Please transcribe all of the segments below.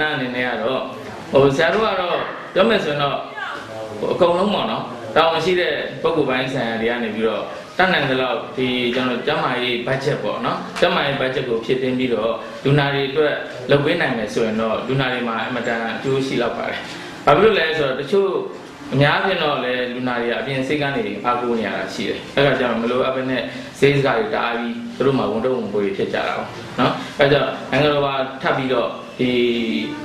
လက်ရှိကျမ်းမာရေးကဏ္ဍအနေနဲ့ကတော့ဟိုဆရာတို့ကတော့ပြောမယ်ဆိုရင်တော့ဟိုအကုန်လုံးပေါ့နော်တောင်းရှိတဲ့ပုဂ္ဂိုလ်ပိုင်းဆိုင်ရာတွေကနေပြီးတော့တတ်နိုင်သလောက်ဒီကျွန်တော်ကျမ်းမာရေး budget ပေါ့နော်ကျမ်းမာရေး budget ကိုဖြည့်တင်းပြီးတော့လူနာတွေအတွက်လုပ်ပေးနိုင်မယ်ဆိုရင်တော့လူနာတွေမှာအမတန်အကျိုးရှိလောက်ပါတယ်။ဘာဖြစ်လို့လဲဆိုတော့တချို့ အများဖြင့်တော့လေလူနာတွေကအပြင်စိတ်ကနေအားကိုးနေရတာရှိတယ်။အဲဒါကြောင့်မလို့အပ်နဲ့ဈေးစကားတွေတားပြီးသူတို့မှာဝန်တော့ဝန်ပွေဖြစ်ကြတာပေါ့နော်။အဲဒါကြောင့်နိုင်ငံတော်ကထပ်ပြီးတော့ဒီ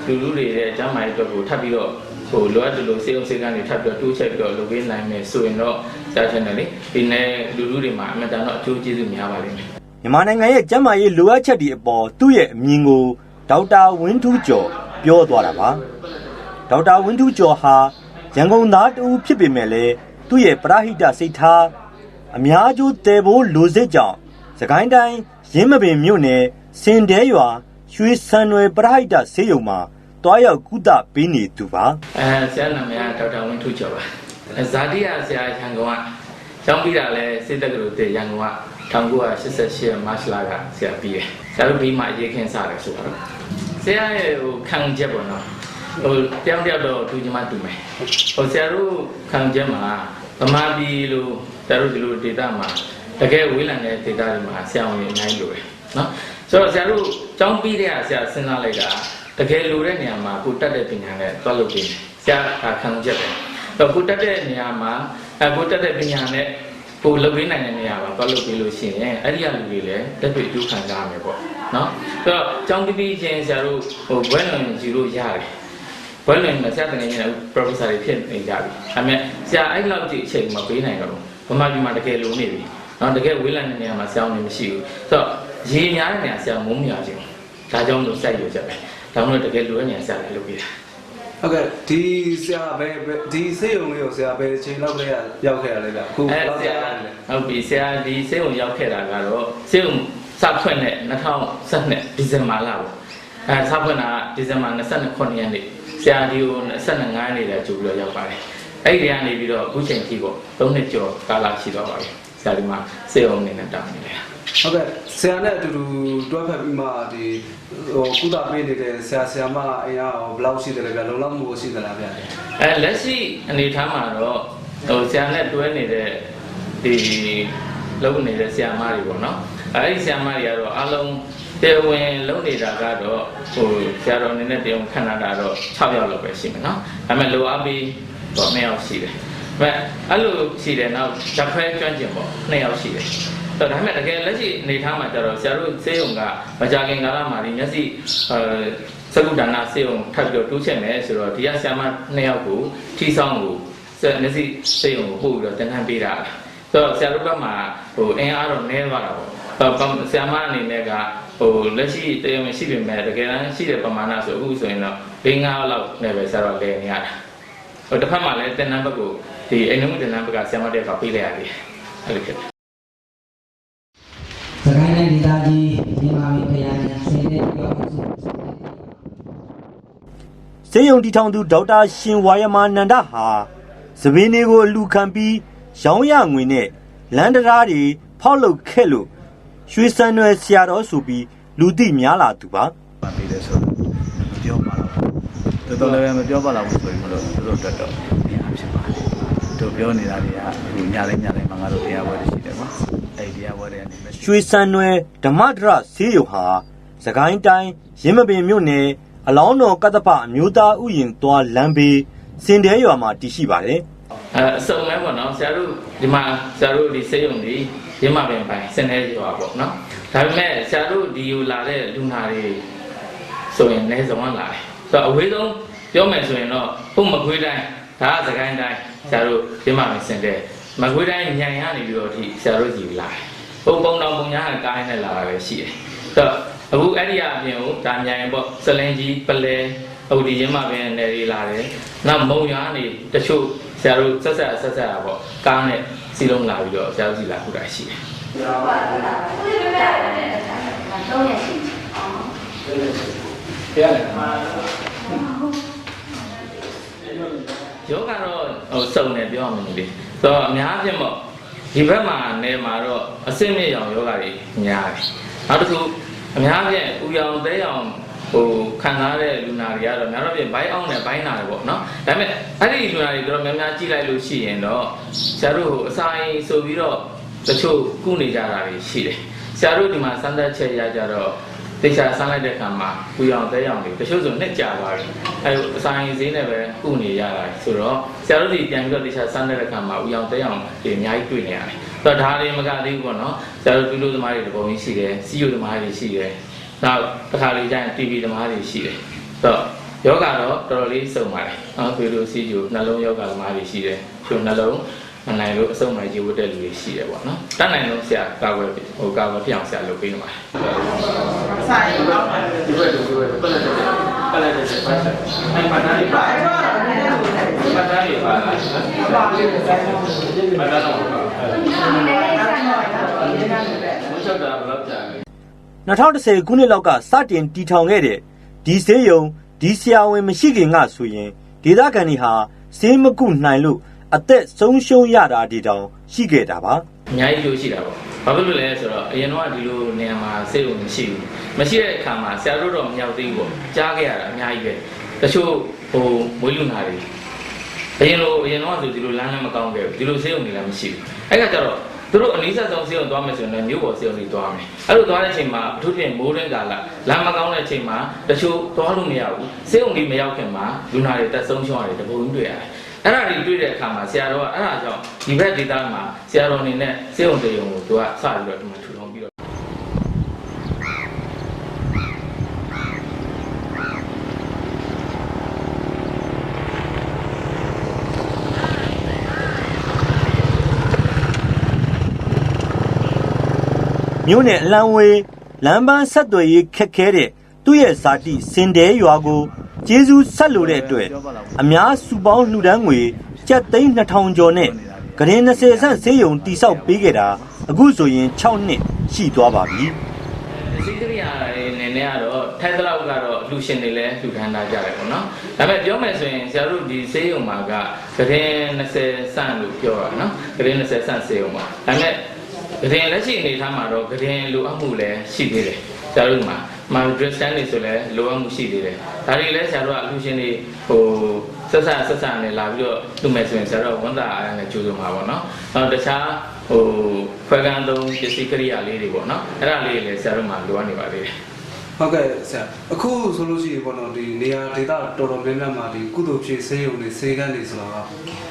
လူလူတွေရဲ့အကြမ်းမာရေးအတွက်ကိုထပ်ပြီးတော့ဟိုလိုအပ်တယ်လို့စေအောင်စေကနေထပ်ပြီးတော့တိုးချက်ပြီးတော့လုပ်ပေးနိုင်မယ်ဆိုရင်တော့ကြားချင်တယ်လေဒီနေ့လူလူတွေမှာအမှန်တန်တော့အကျိုးကျေးဇူးများပါလိမ့်မယ်မြန်မာနိုင်ငံရဲ့ကျန်းမာရေးလိုအပ်ချက်တွေအပေါ်သူ့ရဲ့အမြင်ကိုဒေါက်တာဝင်းထူးကျော်ပြောသွားတာပါဒေါက်တာဝင်းထူးကျော်ဟာ ရန်ကုန်သားတူဖြစ်ပေမဲ့လည်းသူ့ရဲ့ပရဟိတစိတ်ထားအများကျိုးတည်ဖို့လိုစစ်ကြောင့်စကိုင်းတိုင်းရင်းမပင်မြို့နယ်စင်တဲရွာရွှေစံနွယ်ပရဟိတဆေးရုံမှာတွားရောက်ကုသပေးနေသူပါအဲဆရာနာမည်ကဒေါက်တာဝင်းထုကျော်ပါအဲဇာတိယဆရာရန်ကုန်ကကျောင်းပြီးတာလဲစိတ်တက္ကသိုလ်တရန်ကုန်က1988မတ်လကဆရာပြီးတယ်ဆရာတို့ပြီးမှရေးခင်းစားတယ်ဆိုတော့ဆရာရဲ့ဟိုခံချက်ပေါ့နော် ဟိုတယောက်တယောက်တော့တူညီမှတူမယ်ဟိုဆရာတို့ခံချက်မှာဗမာပြည်လိုဆရာတို့ဒီလိုဒေတာမှာတကယ်ဝေးလံတဲ့ဒေတာတွေမှာဆရာဝန်အများကြီးလိုတယ်နော်ဆိုတော့ဆရာတို့ကျောင်းပြီးတဲ့ကဆရာစဉ်းစားလိုက်တာတကယ်လိုတဲ့နေရာမှာကိုတက်တဲ့ပညာနဲ့တွားလုပ်ပေးတယ်။ဆရာကခံချက်ပဲ။တော့ကိုတက်တဲ့နေရာမှာအဲကိုတက်တဲ့ပညာနဲ့ကိုလုပ်ပေးနိုင်တဲ့နေရာမှာတွားလုပ်ပေးလို့ရှိရင်အဲ့ဒီကလူတွေလည်းတက်တွေ့အကျိုးခံကြရမယ်ပေါ့။နော်။ဆိုတော့ကျောင်းပြီးပြီးချင်းဆရာတို့ဟိုဘွဲလွန်ယူလို့ရတယ်။ ဘွဲလွန်မှာဆရာတကယ်ကြီးနဲ့ professor တွေဖြစ်နေကြပြီ။ဒါပေမဲ့ဆရာအဲ့လောက်ကြည့်အချိန်မပေးနိုင်တော့ဘူး။ဗမာပြည်မှာတကယ်လိုနေပြီ။နော်တကယ်ဝေးလံတဲ့နေရာမှာဆရာဝန်မရှိဘူး။ဆိုတော့ရေများတဲ့နေရာဆရာမုန်းမရခြင်း။ဒါကြောင့်လို့စိုက်ရချက်ပဲ။ဒါမှမဟုတ်တကယ်လိုတဲ့နေရာဆရာလည်းလုပ်ပေးတာဟုတ်ကဲ့ဒီဆရာပဲဒီစေယုံလေးကိုဆရာပဲအချိန်လောက်လေးရောက်ခဲ့ရလဲဗျအခုအဲလောက်ဆရရာလဲဟုတ်ပြီဆရာဒီစေုံရောက်ခဲ့တာကတော့စေုံစဖွင့်တဲ့2012ဒီဇင်ဘာလပေါ့အဲစဖွင့်တာဒီဇင်ဘာ29ရက်နေ့ ဆရာဒီကို25ရက်နေ့လည်းကြိုပြီးတော့ရောက်ပါတယ်အဲ့ဒီကနေပြီးတော့အခုချိန်ထိပေါ့၃နှစ်ကျော်ကာလရှိတော့ပါပြီဆရာဒီမှာစေုံအနေနဲ့တောင်းနေတယ်ဟုတ်ကဲ့ဆရာနဲ့အတူတူတွဲဖက်ပြီးမှဒီဟိုကုသပေးနေတဲ့ဆရာဆရာမအင်အားဘယ်လောက်ရှိတယ်လဲဗျလုံလောက်မှုရှိသလားဗျအဲလက်ရှိအနေထားမှာတော့ဟိုဆရာနဲ့တွဲနေတဲ့ဒီလုပ်နေတဲ့ဆရာမတွေပေါ့နော်အဲဒီဆရာမတွေကတော့အလုံး တရားဝင်လုပ်နေတာကတော့ဟိုဆရာတော်အနေနဲ့တရားဝင်ခန့်ထားတာတော့6ယောက်လောက်ပဲရှိမယ်နော်ဒါပေမဲ့လိုအပ်ပြီးတော့2ယောက်ရှိတယ်ဒါပေမဲ့အဲ့လိုရှိတယ်နောက်ဓာတ်ခွဲကျွမ်းကျင်ပေါ့2ယောက်ရှိတယ်ဆိုတော့ဒါပေမဲ့တကယ်လက်ရှိအနေထားမှာကျတော့ဆရာတို့စေယုံကမကြခင်ကာလမှာဒီမျက်စိအဲစကုဒါနာစေယုံထပ်ပြီးတော့တိုးချက်မယ်ဆိုတော့ဒီကဆရာမ2ယောက်ကိုထီဆောင်ကိုစမျက်စိစေယုံကိုပို့ပြီးတော့တင်ထမ်းပေးတာဆိုတော့ဆရာတို့ဘက်မှာဟိုအင်အားတော့နည်းသွားတာပေါ့အဲဆရာမအနေနဲ့က ဟိုလက်ရှိတရားဝင်ရှိပေမဲ့တကယ်တမ်းရှိတဲ့ပမာဏဆိုအခုဆိုရင်တော့၄၅လောက်နဲ့ပဲဆရာတော်လဲနေရတာဟိုတစ်ဖက်မှာလည်းတင်နန်းဘက်ကိုဒီအိမ်လုံးတင်နန်းဘက်ကဆရာမတယောက်ကပေးလိုက်ရတယ်အဲ့လိုဖြစ်တယ်စကိုင်းတိုင်းဒေသကြီးဒီမာဝီခရိုင်ဆင်းရဲပြောင်းစုဆေးရုံတီထောင်သူဒေါက်တာရှင်ဝါယမာနန္ဒဟာသပင်းတွေကိုအလူခံပြီးရောင်းရငွေနဲ့လန်ဒရာတွေဖောက်လုပ်ခဲ့လို့ ရွှေစံရွယ်ဆရာတော်ဆိုပြီးလူသိများလာသူပါပါပေးတယ်ဆိုတော့မပြောပါတော့တော်တော်လည်းပဲမပြောပါတော့ဘူးဆိုရင်မလို့တို့တော်တော်များဖြစ်ပါတယ်တို့ပြောနေတာတွေကဟိုညတိုင်းညတိုင်းမှာငါတို့တရားဝဲတွေရှိတယ်ကွာအဲ့ဒီတရားဝဲတွေကနေမရှိရွှေစံရွယ်ဓမ္မဒရဆေးရုံဟာစကိုင်းတိုင်းရင်းမပင်မြို့နယ်အလောင်းတော်ကတ္တပအမျိုးသားဥယျာဉ်သွားလမ်းဘေးစင်တဲရွာမှာတည်ရှိပါတယ် အဲအစုံလဲပေါ့နော်ဆရာတို့ဒီမှာဆရာတို့ဒီစေယုံဒီရင်းမပင်ပိုင်းစနေရွာပေါ့နော်ဒါပေမဲ့ဆရာတို့ဒီကိုလာတဲ့လူနာတွေဆိုရင်အနည်းဆုံးကလာတယ်ဆိုတော့အဝေးဆုံးပြောမယ်ဆိုရင်တော့ဟုတ်မကွေးတိုင်းဒါကစကိုင်းတိုင်းဆရာတို့ရင်းမပင်စင်တဲ့မကွေးတိုင်းညံရနေပြီးတော့ဒီဆရာတို့ကြီးလာတယ်ပုံပုံတော်ပုံညာကကားနဲ့လာတာပဲရှိတယ်ဆိုတော့အခုအဲ့ဒီအပြင်ကိုဒါညံရင်ပေါ့စလင်းကြီးပလဲ ဟုတ်ဒီရင်းမပင်နယ်တွေလာတယ်နောက်မုံရွာနေတချို့ဆရာတို့ဆက်ဆက်ဆက်ဆက်တာပေါ့ကားနဲ့စီလုံးလာပြီးတော့ဆရာတို့စီလာခုတာရှိတယ်ယောကတော့ဟိုစုံတယ်ပြောရမယ်လေဆိုတော့အများဖြင့်ပေါ့ဒီဘက်မှာနေမှာတော့အစင်းမြင့်ရောင်ယောဂတွေများတယ်နောက်တစ်ခုအများဖြင့်ဥရောင်သဲရောင် ဟိုခံစားတဲ့လူနာတွေကတော့များတော့ပြင်ဘိုင်းအောင်နဲ့ဘိုင်းနာတယ်ပေါ့နော်ဒါပေမဲ့အဲ့ဒီလူနာတွေတော်တော်များများကြည့်လိုက်လို့ရှိရင်တော့ဆရာတို့ဟိုအစာရင်ဆိုပြီးတော့တချို့ကုနေကြတာတွေရှိတယ်ဆရာတို့ဒီမှာစမ်းသပ်ချက်ရကြတော့တေချာဆန်းလိုက်တဲ့ခါမှာပူရောင်တဲရောင်တွေတချို့ဆိုနှစ်ကြာသွားပြီအဲအစာရင်ဈေးနဲ့ပဲကုနေရတာဆိုတော့ဆရာတို့ဒီပြန်ပြီးတော့တေချာဆန်းတဲ့ခါမှာပူရောင်တဲရောင်တွေအများကြီးတွေ့နေရတယ်ဆိုတော့ဒါတွေမကသေးဘူးပေါ့နော်ဆရာတို့ပြုလို့သမားတွေတပုံကြီးရှိတယ်စီယိုသမားတွေရှိတယ် နောက်တစ်ခါလေးကျရင် TV သမားတွေရှိတယ်။တော့ယောဂတော့တော်တော်လေးစုံပါတယ်။နော်ဖေလိုစီဂျူနှလုံးယောဂသမားတွေရှိတယ်။ချို့နှလုံးမနိုင်လို့အစုံနိုင်ကြီးဝတ်တဲ့လူတွေရှိတယ်ပေါ့နော်။တတ်နိုင်လို့ဆရာကာကွယ်ဟိုကာကွယ်ပြအောင်ဆရာလုပ်ပေးနေပါတယ်။ဆိုင်တော့ဒီဘက်ဒီဘက်ပတ်လက်တယ်ပတ်လက်တယ်ပတ်လက်အဲ့ပတ်သားတွေပါပတ်သားတွေပါလား။ပါလေးဆိုင်တော့ပတ်သားတော့ပါ။မချက်တာဘယ်လောက်ကြာလဲ 2010ခုနှစ်လောက်ကစတင်တည်ထောင်ခဲ့တဲ့ဒီဆေးရုံဒီဆရာဝန်မရှိခင်ကဆိုရင်ဒေသခံတွေဟာဆေးမကုနိုင်လို့အသက်ဆုံးရှုံးရတာဒီတောင်ရှိခဲ့တာပါအများကြီးကျိုးရှိတာပေါ့ဘာဖြစ်လို့လဲဆိုတော့အရင်တော့ဒီလိုနေရာမှာစိတ်ဝင်မရှိဘူးမရှိတဲ့အခါမှာဆရာတို့တော့မရောက်သေးဘူးပေါ့ကြားခဲ့ရတာအများကြီးပဲတချို့ဟိုမွေးလူနာတွေအရင်လိုအရင်တော့ဆိုဒီလိုလမ်းလည်းမကောင်းခဲ့ဘူးဒီလိုစိတ်ဝင်နေလည်းမရှိဘူးအဲ့ကကြတော့ သူတို့အနည်းဆက်ဆုံးစိတ်ဝင်သွားမယ်ဆိုရင်လည်းမြို့ပေါ်စိတ်ဝင်တွေသွားမယ်အဲ့လိုသွားတဲ့အချိန်မှာအထူးဖြင့်မိုးရင်းကာလလမ်းမကောင်းတဲ့အချိန်မှာတချို့သွားလို့မရဘူးစိတ်ဝင်တွေမရောက်ခင်မှာလူနာတွေတက်ဆုံးရှုံးရတယ်တပုံကြီးတွေ့ရတယ်အဲ့ဒါတွေတွေ့တဲ့အခါမှာဆရာတော်ကအဲ့ဒါကြောင့်ဒီဘက်ဒေသမှာဆရာတော်အနေနဲ့စေုံတေယုံကိုသူကစပြီးတော့ဒီမှာထူ မြို့နယ်အလံဝေးလမ်းပန်းဆက်သွယ်ရေးခက်ခဲတဲ့သူ့ရဲ့ဇာတိစင်တဲရွာကိုကျေးဇူးဆက်လို့တဲ့အတွက်အများစုပေါင်းလှူဒန်းငွေကျပ်သိန်း2000ကျော်နဲ့ဂရင်20ဆန့်ဆေးရုံတိဆောက်ပေးခဲ့တာအခုဆိုရင်6နှစ်ရှိသွားပါပြီစီကရိယာတွေအနေနဲ့ကတော့ထိုက်သလောက်ကတော့အလှူရှင်တွေလည်းလှူဒန်းထားကြတယ်ပေါ့နော်ဒါပေမဲ့ပြောမယ်ဆိုရင်ဆရာတို့ဒီဆေးရုံမှာကဂရင်20ဆန့်လို့ပြောတာနော်ဂရင်20ဆန့်ဆေးရုံပါဒါပေမဲ့ ဂရင်လက်ရှိအနေထားမှာတော့ဂရင်လိုအပ်မှုလည်းရှိသေးတယ်ဆရာတို့ဒီမှာမာဒရစ်စတန်တွေဆိုလည်းလိုအပ်မှုရှိသေးတယ်ဒါတွေလည်းဆရာတို့ကအလှူရှင်တွေဟိုဆက်ဆက်ဆက်ဆက်နဲ့လာပြီးတော့လှူမယ်ဆိုရင်ဆရာတို့ကဝန်တာအားနဲ့ကြိုးစားမှာပေါ့နော်နောက်တခြားဟိုခွဲကန်းသုံးပစ္စည်းကရိယာလေးတွေပေါ့နော်အဲ့ဒါလေးတွေလည်းဆရာတို့မှာလိုအပ်နေပါသေးတယ် ဟုတ်ကဲ့ဆရာအခုဆိုလို့ရှိရင်ပေါ့နော်ဒီနေရာဒေသတော်တော်များများမှာဒီကုသိုလ်ဖြစ်ဆေးရုံတွေဆေးကန်းတွေဆိုတာ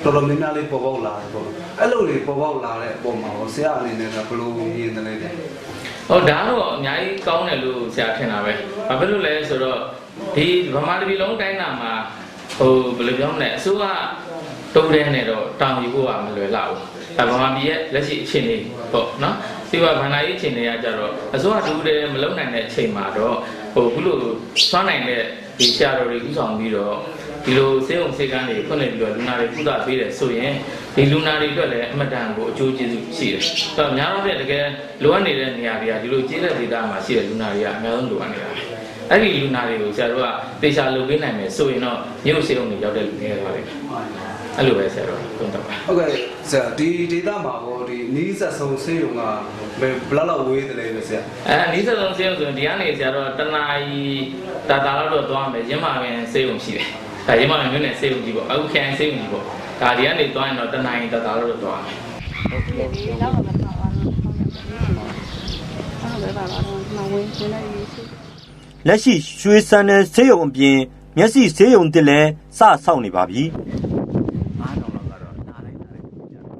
ကတော်တော်များများလေးပေါ်ပေါက်လာတယ်ပေါ့အဲ့လိုတွေပေါ်ပေါက်လာတဲ့အပေါ်မှာဟောဆရာအနေနဲ့ကဘယ်လိုမြင်တယ်လဲတဲ့ဟုတ်ဒါတော့အများကြီးကောင်းတယ်လို့ဆရာထင်တာပဲဘာဖြစ်လို့လဲဆိုတော့ဒီဗမာတပြည်လုံးတိုင်းတာမှာဟိုဘယ်လိုပြောမလဲအစိုးရတုံးတဲ့နဲ့တော့တောင်းယူဖို့ကမလွယ်လောက်ဘူးအဲဗမာပြည်ရဲ့လက်ရှိအခြေအနေပေါ့နော် ဒီကဗန္ဒာရေးအခြေအနေကကြတော့အစိုးရတူတယ်မလုံနိုင်တဲ့အချိန်မှာတော့ဟိုခုလိုစွမ်းနိုင်တဲ့ဒီဆရာတော်တွေဥဆောင်ပြီးတော့ဒီလိုစေုံစေကန်းတွေဖွင့်နေပြီးတော့လူနာတွေကုသပေးတယ်ဆိုရင်ဒီလူနာတွေအတွက်လည်းအမတန်ကိုအကျိုးကျေးဇူးရှိတယ်။အဲတော့များတော့ပြတကယ်လိုအပ်နေတဲ့နေရာတွေကဒီလိုကျေးလက်ဒေသမှာရှိတဲ့လူနာတွေကအများဆုံးလိုအပ်နေတာပဲ။အဲ့ဒီလူနာတွေကိုဆရာတို့ကတေချာလုပ်ပေးနိုင်မယ်ဆိုရင်တော့မြို့စေုံတွေရောက်တဲ့လူတွေရပါလိမ့်မယ်။ အဲ့လိုပဲဆရာတို့သုံးသပ်ပါဟုတ်ကဲ့ဆရာဒီဒေသမှာဟောဒီနီးစပ်ဆုံးဆေးရုံကဘယ်ဘယ်လောက်လောက်ဝေးတယ်လဲဆရာအဲအနည်းဆုံးစေုံဆိုရင်ဒီကနေဆရာတို့တနာရီတာတာလောက်တော့သွားမယ်ရင်းမာပင်စေုံရှိတယ်။ဒါရင်းမာပင်မြို့နယ်စေုံကြီးပေါ့အခုခရိုင်စေုံကြီးပေါ့ဒါဒီကနေသွားရင်တော့တနာရီတာတာလောက်တော့သွားမယ်။ဒီဒီလောက်တော့မထားပါဘူးဟုတ်ကဲ့အဲ့တော့ပဲပါပါတော့မဝင်ဝင်လိုက်ရေးရှိလက်ရှိရွှေစံနယ်ဆေးရုံအပြင်မျက်စိဆေးရုံတစ်လည်းစဆောက်နေပါပြီ 9000လောက်ကတော့နားလိုက်တာလေကြာတော့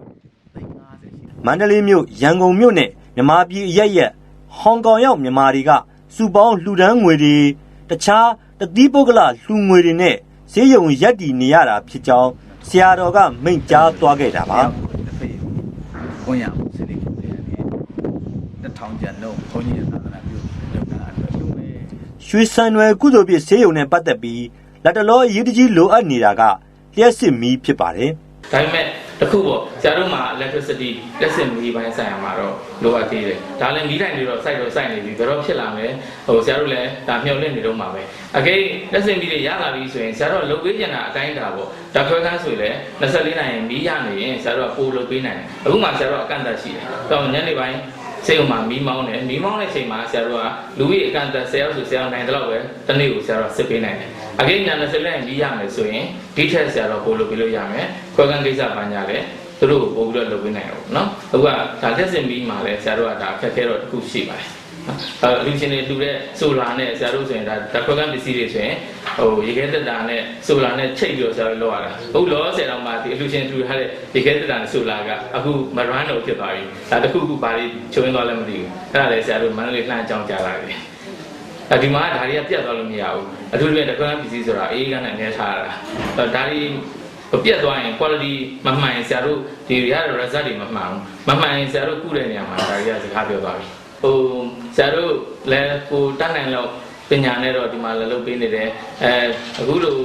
သိန်း50ရှိတယ် မန္တလေးမြို့ရန်ကုန်မြို့နဲ့မြန်မာပြည်အရက်ရက်ဟောင်ကောင်ရောက်မြန်မာတွေကစုပေါင်းလှူဒန်းငွေတွေတခြားတသီးပုဂ္ဂလလှူငွေတွေနဲ့ဈေးရုံရက်တည်နေရတာဖြစ်ကြောင်းဆရာတော်ကမိန့်ကြားသွားခဲ့တာပါတစ်ဖက်ကိုရအောင်စိတ်လေးကိုတည်းကနေတစ်ထောင်ကျန်လုံးဘုန်းကြီးရဲ့သာသနာပြုလုပ်တာအတွက်လူမဲ့ရွှေစံနယ်ကုသိုလ်ပြည့်ဆေးရုံနဲ့ပတ်သက်ပြီးလက်တလောအရေးတကြီးလိုအပ်နေတာကလျှက်စစ်မီးဖြစ်ပါတယ်ဒါပေမဲ့ တခုပေါ့ဆရာတို့မှာ electricity လက်စင်မီးပိုင်းဆိုင်ရာမှာတော့လိုအပ်သေးတယ်ဒါလည်းမီးတိုင်းတွေတော့စိုက်တော့စိုက်နေပြီဘယ်တော့ဖြစ်လာမလဲဟိုဆရာတို့လည်းဒါမျှော်လင့်နေတော့မှာပဲအကေလက်စင်မီးတွေရလာပြီဆိုရင်ဆရာတို့လုပ်ပေးကြတာအတိုင်းတာပေါ့ဓာတ်ခွဲခန်းဆိုလည်း24နိုင်မီးရနေရင်ဆရာတို့ကပို့လုပ်ပေးနိုင်တယ်အခုမှဆရာတို့အကန့်အသတ်ရှိတယ်တော့ညနေပိုင်းစိတ်ုံမှာမီးမောင်းတယ်မီးမောင်းတဲ့ချိန်မှာဆရာတို့ကလူကြီးအကန့်အသတ်10ရောက်ဆို10ရောက်နိုင်တယ်လို့ပဲတနေ့ကိုဆရာတို့စစ်ပေးနိုင်တယ် အကိညာ20လက်မီးရမယ်ဆိုရင်ဒီထက်ဆရာတို့ပို့လို့ပြလို့ရမယ်ခွဲကန်းကိစ္စပညာလဲသူတို့ကိုပို့ပြီးတော့လုပ်ပေးနိုင်အောင်နော်အခုကဒါတက်စင်ပြီးမှလဲဆရာတို့ကဒါအခက်အခဲတော့တစ်ခုရှိပါတယ်အဲလူချင်းတွေတူတဲ့ဆိုလာနဲ့ဆရာတို့ဆိုရင်ဒါဓာတ်ခွဲကန်းပစ္စည်းတွေဆိုရင်ဟိုရေခဲတက်တာနဲ့ဆိုလာနဲ့ချိတ်ပြီးတော့ဆရာတို့လောက်ရတာဟုတ်လောဆယ်တော့မှဒီအလူချင်းတူထားတဲ့ရေခဲတက်တာနဲ့ဆိုလာကအခုမရန်တော့ဖြစ်သွားပြီဒါတစ်ခုခုပါလိချုံရင်းသွားလည်းမသိဘူးအဲ့ဒါလည်းဆရာတို့မန္တလေးလှမ်းအကြောင်းကြားလာတယ်အဲ ဒီမှာဒါတွေကပြတ်သွားလို့မရဘူးအထူးသဖြင့်ဓာတ်ခွဲကန်းပစ္စည်းဆိုတာအေးကန်းနဲ့အနေထားရတာဒါတွေပြတ်သွားရင် quality မမှန်ရင်ဆရာတို့ဒီရတဲ့ result တွေမမှန်ဘူးမမှန်ရင်ဆရာတို့ကုတဲ့နေရာမှာဒါတွေကစကားပြောသွားပြီဟိုဆရာတို့လည်းကိုတတ်နိုင်တော့ပညာနဲ့တော့ဒီမှာလည်းလုပ်ပေးနေတယ်အဲအခုလို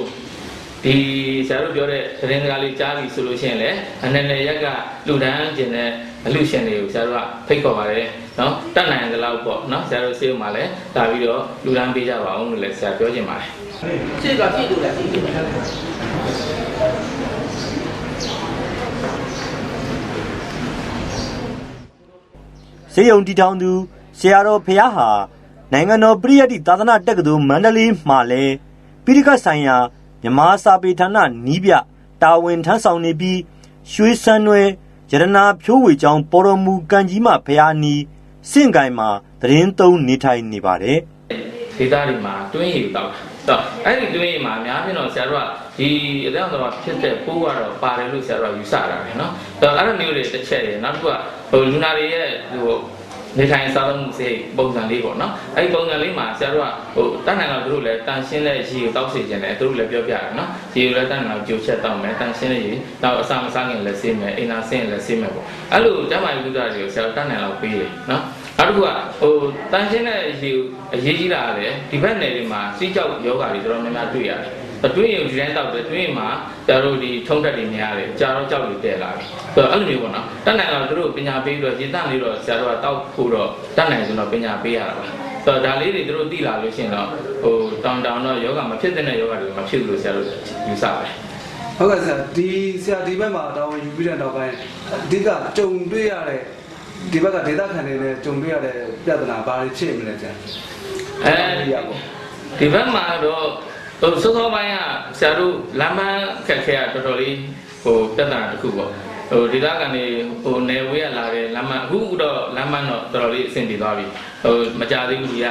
ဒီဆရာတို့ပြောတဲ့သတင်းစကားလေးကြားပြီဆိုလို့ရှိရင်လည်းအနေနဲ့ရက်ကလူဒန်းကျင်တဲ့အလူရှင်တွေကိုဆရာတို့ကဖိတ်ခေါ်ပါတယ်နော်တတ်နိုင်တဲ့လောက်ပေါ့နော်ဆရာတို့စေးမှာလည်းဒါပြီးတော့လူဒန်းပေးကြပါအောင်လို့လည်းဆရာပြောချင်ပါတယ်စေယုံတီထောင်သူဆရာတော်ဖះဟာနိုင်ငံတော်ပရိယတ်တိသာသနာတက္ကသိုလ်မန္တလေးမှာလဲပိဋကတ်ဆိုင်ရာ မြမာစာပေဌာနနီးပြတာဝန်ထမ်းဆောင်နေပြီးရွှေစံနွယ်ရတနာဖြိုးဝေချောင်းပေါ်တော်မူကံကြီးမဖះနီးစင့်ကင်မှာသတင်းသုံးနေထိုင်နေပါတယ် ဒေသတွေမှာတွင်းရည်တောက်တာတော့အဲ့ဒီတွင်းရည်မှာအများကြီးတော့ဆရာတို့ကဒီအတဲ့တော့ဖြစ်တဲ့ပိုးကတော့ပါတယ်လို့ဆရာတို့ကယူဆတာပဲเนาะတော့အဲ့လိုမျိုးတွေတစ်ချက်ရယ်နောက်တစ်ခုကဟိုလူနာတွေရဲ့ဟို နေထိုင်စားသုံးမှုစိတ်ပုံစံလေးပေါ့နော်အဲ့ဒီပုံစံလေးမှာဆရာတို့ကဟိုတတ်နိုင်တော့သူတို့လည်းတန်ရှင်းတဲ့ရေကိုတောက်စေခြင်းတယ်သူတို့လည်းပြောပြတယ်နော်ရေကိုလည်းတတ်နိုင်တော့ကြိုချက်တောက်မယ်တန်ရှင်းတဲ့ရေတော့အစာမစားခင်လည်းဆေးမယ်အိမ်သာဆင်းရင်လည်းဆေးမယ်ပေါ့အဲ့လိုကျန်းမာရေးကုသတွေကိုဆရာတို့တတ်နိုင်တော့ပေးတယ်နော်နောက်တစ်ခုကဟိုတန်ရှင်းတဲ့ရေကိုအရေးကြီးတာကလည်းဒီဘက်နယ်တွေမှာစီးကြောက်ယောဂါတွေတော်တော်များများတွေ့ရတယ်။ အတွင်းရုံဒီတိုင်းတောက်တယ်တွင်းမှာကျတို့ဒီထုံးတက်တွေများတယ်ကြာတော့ကြောက်တွေတဲလာပြီ။ဆိုတော့အဲ့လိုမျိုးပေါ့နော်။တတ်နိုင်တော့တို့ပညာပေးပြီးတော့ရေတန့်လေးတော့ဆရာတို့ကတောက်ဖို့တော့တတ်နိုင်ဆိုတော့ပညာပေးရတာပါ။ဆိုတော့ဒါလေးတွေတို့သိလာလို့ရှိရင်တော့ဟိုတောင်တောင်တော့ယောဂါမဖြစ်တဲ့ယောဂါတွေမဖြစ်ဘူးလို့ဆရာတို့ယူဆပါတယ်။ဟုတ်ကဲ့ဆရာဒီဆရာဒီဘက်မှာတာဝန်ယူပြီးတဲ့နောက်ပိုင်းအဓိကကြုံတွေ့ရတဲ့ဒီဘက်ကဒေသခံတွေနဲ့ကြုံတွေ့ရတဲ့ပြဿနာဘာတွေဖြစ်မလဲဆရာအဲဒီဒီဘက်မှာတော့ ဟိုစောစောပိုင်းကဆရာတို့လမ်းမခက်ခဲရတော်တော်လေးဟိုပြဿနာတစ်ခုပေါ့ဟိုဒီသားကနေဟိုနယ်ဝေးရလာတဲ့လမ်းမအခုတော့လမ်းမတော့တော်တော်လေးအဆင်ပြေသွားပြီဟိုမကြသေးဘူးဒီက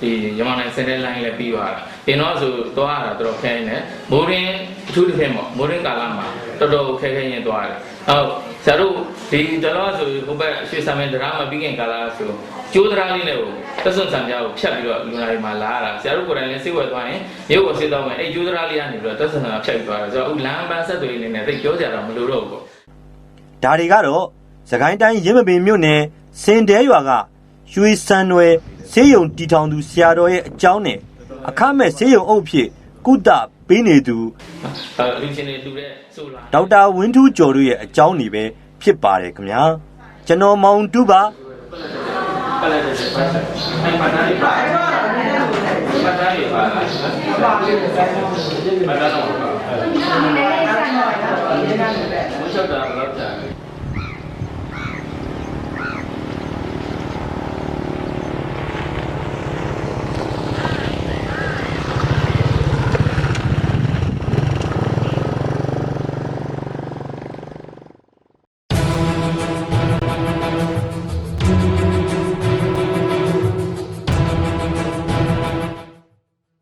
ဒီရမနိုင်စင်တဲ့ line လည်းပြီးသွားတာ။ပြင်တော့ဆိုသွားရတာတော်တော်ခဲနေ။မိုးရင်းအထူးတစ်ဖြင့်ပေါ့မိုးရင်းကာလမှာတော်တော်ခဲခဲရင်သွားတယ်။ဟုတ် ဆရာတို့ဒီတော်ဆိုဟိုဘက်ရွှေဆံမင်းဒရာမပြီးခင်ကာလဆိုကျိုးဒရာလေးနဲ့ကိုသက်စွန်ဆံပြားကိုဖြတ်ပြီးတော့လူနာတွေမှာလာရတာဆရာတို့ကိုယ်တိုင်လည်းစိတ်ဝက်သွားရင်ရုပ်ကိုစိတ်တော့မယ်အဲ့ကျိုးဒရာလေးကနေပြီးတော့သက်စွန်ဆံပြားဖြတ်ပြီးသွားတယ်ဆိုတော့အခုလမ်းပန်းဆက်သွယ်ရေးနေနဲ့သိပြောကြတာမလိုတော့ဘူးပေါ့ဒါတွေကတော့စကိုင်းတိုင်းရင်းမပင်မြို့နယ်စင်တဲရွာကရွှေစံနွယ်ဆေးရုံတီထောင်သူဆရာတော်ရဲ့အကြောင်းနဲ့အခမဲ့ဆေးရုံအုပ်ဖြစ်ကုသ ပေးနေသူအဲလူချင်းတွေလူတဲ့ဆိုလာဒေါက်တာဝင်းထူးကျော်တို့ရဲ့အကြောင်းတွေပဲဖြစ်ပါတယ်ခင်ဗျာကျွန်တော်မောင်တူပါပ